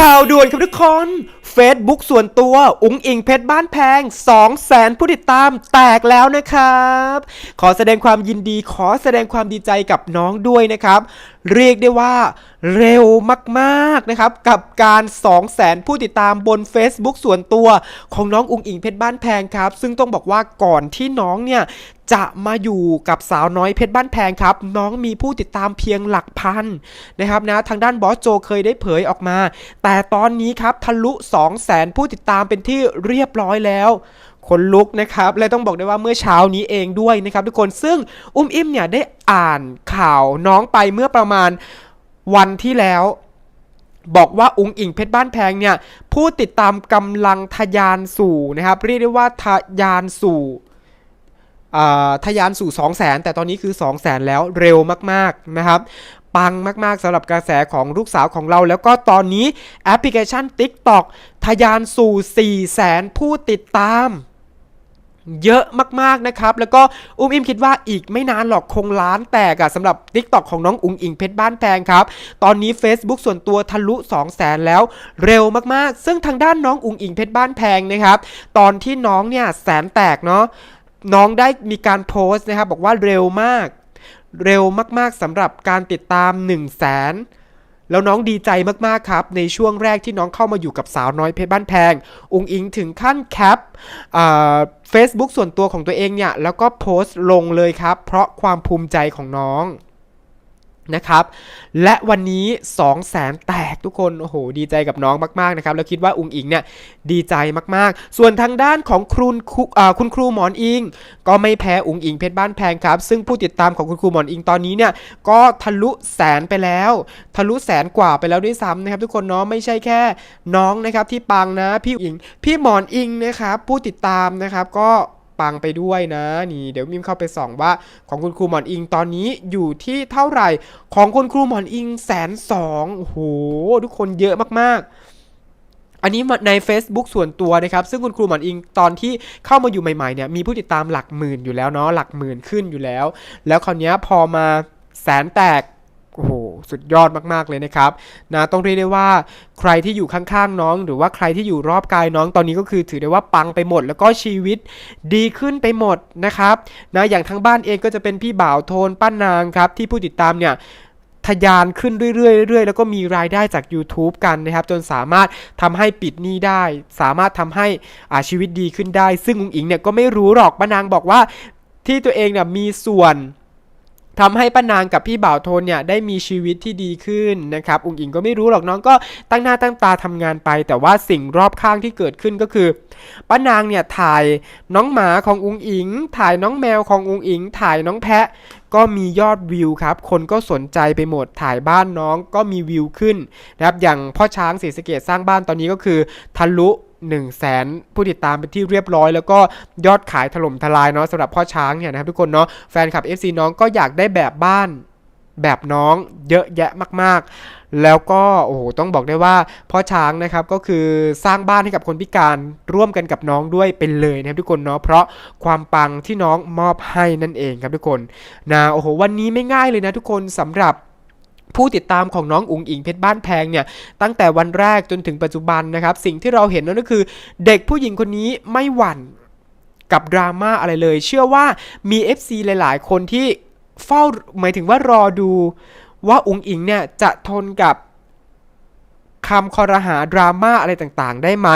ข่าวด่วนครับทุกคน Facebook ส่วนตัวอุ๋งอิงเพชรบ้านแพง 2 0 0แสนผู้ติดตามแตกแล้วนะครับ ขอแสดงความยินดีขอแสดงความดีใจกับน้องด้วยนะครับ เรียกได้ว่าเร็วมากๆนะครับ กับการ 2 0 0แสนผู้ติดตามบน Facebook ส่วนตัวของน้องอุ๋งอิงเพชรบ้านแพงครับ ซึ่งต้องบอกว่าก่อนที่น้องเนี่ยจะมาอยู่กับสาวน้อยเพชรบ้านแพงครับ น้องมีผู้ติดตามเพียงหลักพันนะครับนะทางด้านบอสโจเคยได้เผยออกมา แต่ตอนนี้ครับทะลุ2 0 0แสนผู้ติดตามเป็นที่เรียบร้อยแล้วคนลุกนะครับและต้องบอกได้ว่าเมื่อเช้านี้เองด้วยนะครับ ทุกคนซึ่งอุ้มอิ่มเนี่ยได้อ่านข่าวน้องไปเมื่อประมาณวันที่แล้ว บอกว่าอุ้งอิงเพชรบ้านแพงเนี่ยผู้ติดตามกำลังทะยานสู่นะครับเรียกได้ว่าทะยานสู่ ทะยานสู่ 2 0 0แสนแต่ตอนนี้คือ 2 0 0แสนแล้วเร็วมากๆนะครับปังมาก ๆสำหรับกระแสของลูกสาวของเรา แล้วก็ตอนนี้แอปพลิเคชัน TikTok ทะยานสู่ 4 0 0แสนผู้ติดตามเยอะมากๆนะครับ แล้วก็อุ้มอิมคิดว่าอีกไม่นานหรอกคงล้านแตกอะสำหรับ TikTok ของน้องอุงอิงเพชรบ้านแพงครับ ตอนนี้ Facebook ส่วนตัวทะลุ 2 0 0แสนแล้วเร็วมากๆ ซึ่งทางด้านน้องอุงอิงเพชรบ้านแพงนะครับ ตอนที่น้องเนี่ยแสนแตกเนาะ น้องได้มีการโพสต์นะครับบอกว่าเร็วมาก เร็วมากๆสำหรับการติดตาม1 0 0 0 0แสนแล้วน้องดีใจมากๆครับ ในช่วงแรกที่น้องเข้ามาอยู่กับสาวน้อยเพชรบ้านแพงอุงอิงถึงขั้นแคปเฟซบุ๊กส่วนตัวของตัวเองเนี่ย แล้วก็โพสต์ลงเลยครับ เพราะความภูมิใจของน้อง นะครับ และวันนี้ 2 0 0แสนแตกทุกคน โอ้โห ดีใจกับน้องมากๆนะครับ แล้วคิดว่าอุงอิงเนี่ยดีใจมากๆ ส่วนทางด้านของครูค,คุณครูหมอนอิง ก็ไม่แพ้อุงอิงเพชรบ้านแพงครับ ซึ่งผู้ติดตามของคุณครูหมอนอิงตอนนี้เนี่ยก็ทะลุแสนไปแล้ว ทะลุแสนกว่าไปแล้วด้วยซ้ำนะครับทุกคนเนาะไม่ใช่แค่น้องนะครับที่ปังนะพี่อิง พี่หมอนอิงนะครับผู้ติดตามนะครับก็ ปังไปด้วยนะ นี่เดี๋ยวมิมเข้าไปส่องว่าของคุณครูหมอนอิงตอนนี้อยู่ที่เท่าไหร่ของคุณครูหมอนอิงแสนสองโอ้โหทุกคนเยอะมากๆอันนี้ใน Facebook ส่วนตัวนะครับ ซึ่งคุณครูหมอนอิงตอนที่เข้ามาอยู่ใหม่ๆเนี่ยมีผู้ติดตามหลักหมื่นอยู่แล้วเนาะหลักหมื่นขึ้นอยู่แล้ว แล้วคราวนี้พอมาแสนแตก สุดยอดมากๆเลยนะครับนะต้องเรียกได้ว่าใครที่อยู่ข้างๆน้อง หรือว่าใครที่อยู่รอบกายน้องตอนนี้ก็คือถือได้ว่าปังไปหมด แล้วก็ชีวิตดีขึ้นไปหมดนะครับนะอย่างทั้งบ้านเองก็จะเป็นพี่บ่าวโทนป้านางครับที่ผู้ติดตามเนี่ยทะยานขึ้นเรื่อยๆเรื่อยๆ แล้วก็มีรายได้จาก YouTube กันนะครับ จนสามารถทำให้ปิดหนี้ได้ สามารถทำให้อาชีวิตดีขึ้นได้ ซึ่งอุงอิงเนี่ยก็ไม่รู้หรอกป้านางบอกว่าที่ตัวเองเนี่ยมีส่วน ทำให้ป้านางกับพี่บ่าวโทนเนี่ยได้มีชีวิตที่ดีขึ้นนะครับอุงอิงก็ไม่รู้หรอกน้องก็ตั้งหน้าตั้งตาทำงานไป แต่ว่าสิ่งรอบข้างที่เกิดขึ้นก็คือป้านางเนี่ยถ่ายน้องหมาของอุงอิง ถ่ายน้องแมวของอุงอิง ถ่ายน้องแพะ ก็มียอดวิวครับ คนก็สนใจไปหมดถ่ายบ้านน้องก็มีวิวขึ้นนะครับอย่างพ่อช้างศรีสะเกดสร้างบ้านตอนนี้ก็คือทะลุ 1 0 0 0 0แสนผู้ติดตามเป็นที่เรียบร้อย แล้วก็ยอดขายถล่มทลายเนาะสำหรับพ่อช้างเนี่ยนะครับทุกคนเนาะแฟนคลับ FC น้องก็อยากได้แบบบ้านแบบน้องเยอะแยะมากๆ แล้วก็โอ้โหต้องบอกได้ว่าพ่อช้างนะครับก็คือสร้างบ้านให้กับคนพิการร่วมกันกับน้องด้วยเป็นเลยนะครับทุกคนเนาะเพราะความปังที่น้องมอบให้นั่นเองครับทุกคนนะโอ้โหวันนี้ไม่ง่ายเลยนะทุกคนสำหรับ ผู้ติดตามของน้องอุ๋งอิงเพชรบ้านแพงเนี่ยตั้งแต่วันแรกจนถึงปัจจุบันนะครับ สิ่งที่เราเห็นนั่นก็คือ เด็กผู้หญิงคนนี้ไม่หวั่นกับดราม่าอะไรเลย เชื่อว่ามี FC หลาย ๆ คนที่เฝ้าหมายถึงว่ารอดูว่าอุ๋งอิงเนี่ยจะทนกับคำคอรหาดราม่าอะไรต่างๆ ได้ไหม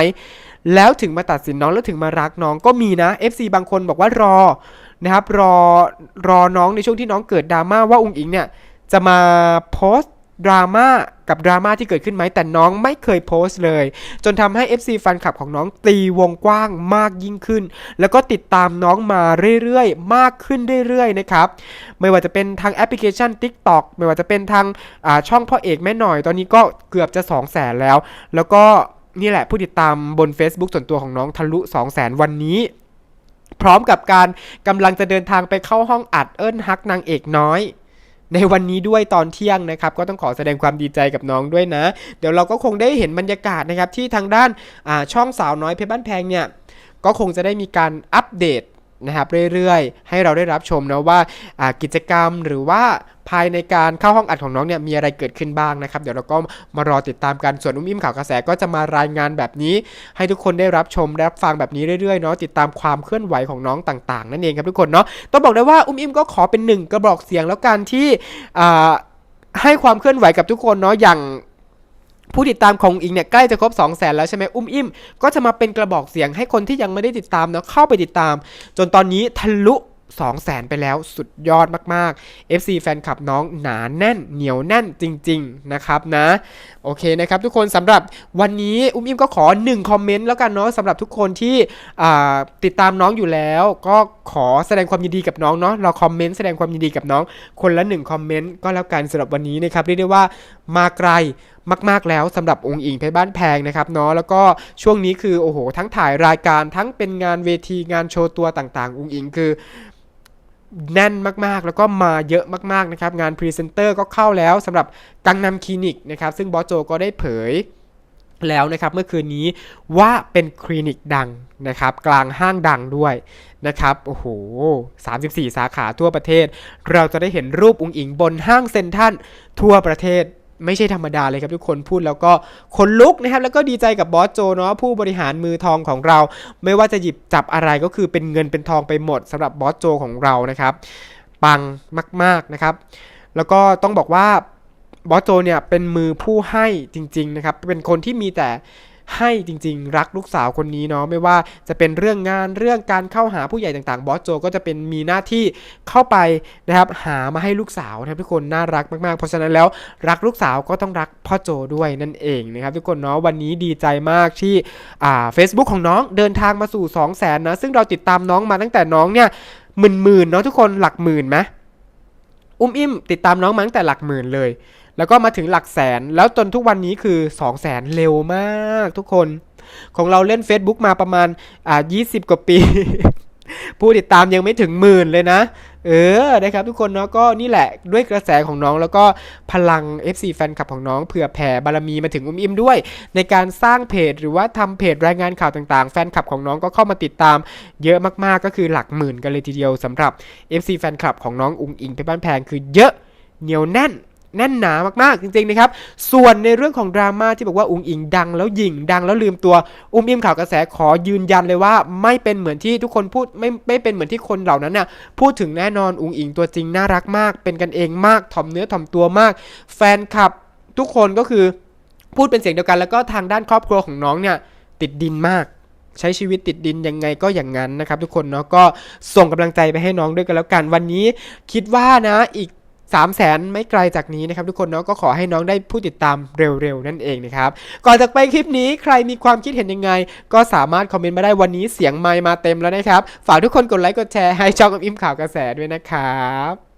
แล้วถึงมาตัดสินน้องแล้วถึงมารักน้องก็มีนะ FC บางคนบอกว่ารอนะครับรอรอน้องในช่วงที่น้องเกิดดราม่าว่าอุ๋งอิงเนี่ย จะมาโพสต์ดราม่ากับดราม่าที่เกิดขึ้นไหมแต่น้องไม่เคยโพสต์เลย จนทำให้ FC แฟนคลับของน้องตีวงกว้างมากยิ่งขึ้น แล้วก็ติดตามน้องมาเรื่อยๆ มากขึ้นเรื่อยๆนะครับไม่ว่าจะเป็นทางแอปพลิเคชัน TikTok ไม่ว่าจะเป็นทางาช่องพ่อเอกแม่หน่อย ตอนนี้ก็เกือบจะ 2 0 0แสนแล้ว แล้วก็นี่แหละผู้ติดตามบน Facebook ส่วนตัวของน้องทะลุ 2 0 0แสนวันนี้พร้อมกับการกำลังจะเดินทางไปเข้าห้องอัดเอิ้นฮักนางเอกน้อย ในวันนี้ด้วยตอนเที่ยงนะครับ ก็ต้องขอแสดงความดีใจกับน้องด้วยนะ เดี๋ยวเราก็คงได้เห็นบรรยากาศนะครับที่ทางด้านช่องสาวน้อยเพชรบ้านแพงเนี่ยก็คงจะได้มีการอัปเดต นะครับเรื่อยๆ ให้เราได้รับชมนะว่าากิจกรรมหรือว่าภายในการเข้าห้องอัดของน้องเนี่ยมีอะไรเกิดขึ้นบ้างนะครับ เดี๋ยวเราก็มารอติดตามกันส่วนอุ้มอิ่มข่าวกระแสก็จะมารายงานแบบนี้ ให้ทุกคนได้รับชมรับฟังแบบนี้เรื่อยๆเนาะติดตามความเคลื่อนไหวของน้องต่างๆ นั่นเองครับทุกคนเนาะต้องบอกได้ว่าอุ้มอิ่มก็ขอเป็นหนึ่งกระบอกเสียงแล้วกันที่ให้ความเคลื่อนไหวกับทุกคนเนาะอย่าง ผู้ติดตามของอิงเนี่ยใกล้จะครบ 2 0 0แสนแล้วใช่ไหมอุ้มอิ่มก็จะมาเป็นกระบอกเสียงให้คนที่ยังไม่ได้ติดตามเนาะเข้าไปติดตาม จนตอนนี้ทะลุ2 0 0แสนไปแล้วสุดยอดมากๆ FC แฟนคลับน้องหนาแน่น เหนียวแน่นจริง ๆ นะครับนะ โอเคนะครับทุกคนสำหรับวันนี้อุ้มอิ่มก็ขอ 1 คอมเมนต์แล้วกันเนาะสำหรับทุกคนที่ติดตามน้องอยู่แล้ว ก็ขอแสดงความยินดีกับน้องเนาะเราคอมเมนต์แสดงความยินดีกับน้องคนละ 1 คอมเมนต์ก็แล้วกันสำหรับวันนี้นะครับเรียกได้ว่ามาไกล มาก ๆแล้วสำหรับองค์อิงเพชรบ้านแพงนะครับเนาะแล้วก็ช่วงนี้คือโอ้โหทั้งถ่ายรายการทั้งเป็นงานเวทีงานโชว์ตัวต่างๆ องค์อิงคือแน่นมากๆ แล้วก็มาเยอะมากๆนะครับ งานพรีเซนเตอร์ก็เข้าแล้วสำหรับกังนำคลินิกนะครับ ซึ่งบอสโจก็ได้เผยแล้วนะครับเมื่อคืนนี้ว่าเป็นคลินิกดังนะครับ กลางห้างดังด้วยนะครับโอ้โห 34 สาขาทั่วประเทศ เราจะได้เห็นรูปองค์อิงบนห้างเซ็นทรัลทั่วประเทศ ไม่ใช่ธรรมดาเลยครับทุกคนพูดแล้วก็ขนลุกนะครับ แล้วก็ดีใจกับบอสโจเนาะผู้บริหารมือทองของเรา ไม่ว่าจะหยิบจับอะไรก็คือเป็นเงินเป็นทองไปหมดสำหรับบอสโจของเรานะครับปังมาก ๆนะครับ แล้วก็ต้องบอกว่าบอสโจเนี่ยเป็นมือผู้ให้จริง ๆ นะครับ เป็นคนที่มีแต่ ให้จริง ๆ รักลูกสาวคนนี้เนาะไม่ว่าจะเป็นเรื่องงานเรื่องการเข้าหาผู้ใหญ่ต่างๆ บอสโจก็จะเป็นมีหน้าที่เข้าไปนะครับหามาให้ลูกสาวนะครับทุกคนน่ารักมากๆ เพราะฉะนั้นแล้วรักลูกสาวก็ต้องรักพ่อโจด้วยนั่นเองนะครับทุกคนเนาะวันนี้ดีใจมากที่อ่า Facebook ของน้องเดินทางมาสู่ 2 0 0แสนนะซึ่งเราติดตามน้องมาตั้งแต่น้องเนี่ยหมื่นๆเนาะทุกคนหลักหมื่นไหมอุ้มอิ่มติดตามน้องมาตั้งแต่หลักหมื่นเลย แล้วก็มาถึงหลักแสน แล้วจนทุกวันนี้คือ 2 0 0แสนเร็วมากทุกคน ของเราเล่น Facebook มาประมาณอ่า20 กว่าปี ผู้ติดตามยังไม่ถึงหมื่นเลยนะ เออนะครับทุกคนเนาะก็นี่แหละด้วยกระแสของน้องแล้วก็พลัง FC แฟนคลับของน้องเผื่อแผ่บารมีมาถึงอุ้มอิ่มด้วย ในการสร้างเพจหรือว่าทำเพจรายงานข่าวต่างๆ แฟนคลับของน้องก็เข้ามาติดตาม เยอะมากๆก็คือหลักหมื่นกันเลยทีเดียวสำหรับ FC แฟนคลับของน้องอุ้งอิงเพชรบ้านแพงคือเยอะเหนียวแน่น แน่นหนามากๆจริงๆนะครับ ส่วนในเรื่องของดราม่าที่บอกว่าอุงอิงดังแล้วหยิงดังแล้วลืมตัว อุ้มอิมข่าวกระแสขอยืนยันเลยว่า ไม่เป็นเหมือนที่ทุกคนพูดไม่ไม่เป็นเหมือนที่คนเหล่านั้นน่ะพูดถึงแน่นอนอุงอิงตัวจริงน่ารักมาก เป็นกันเองมากถ่อมเนื้อถ่อมตัวมาก แฟนคลับทุกคนก็คือพูดเป็นเสียงเดียวกัน แล้วก็ทางด้านครอบครัวของน้องเนี่ยติดดินมากใช้ชีวิตติดดินยังไงก็อย่างนั้นนะครับทุกคนเนาะก็ส่งกำลังใจไปให้น้องด้วยกันแล้วกัน วันนี้คิดว่านะอีก 3 0 0แสนไม่ไกลจากนี้นะครับทุกคนเนาะก็ขอให้น้องได้ผู้ติดตามเร็วๆ นั่นเองนะครับ ก่อนจากไปคลิปนี้ใครมีความคิดเห็นยังไง ก็สามารถคอมเมนต์มาได้วันนี้เสียงไมค์มาเต็มแล้วนะครับ ฝากทุกคนกดไลค์กดแชร์ให้ช่องกับอิมข่าวกระแสด้วยนะครับ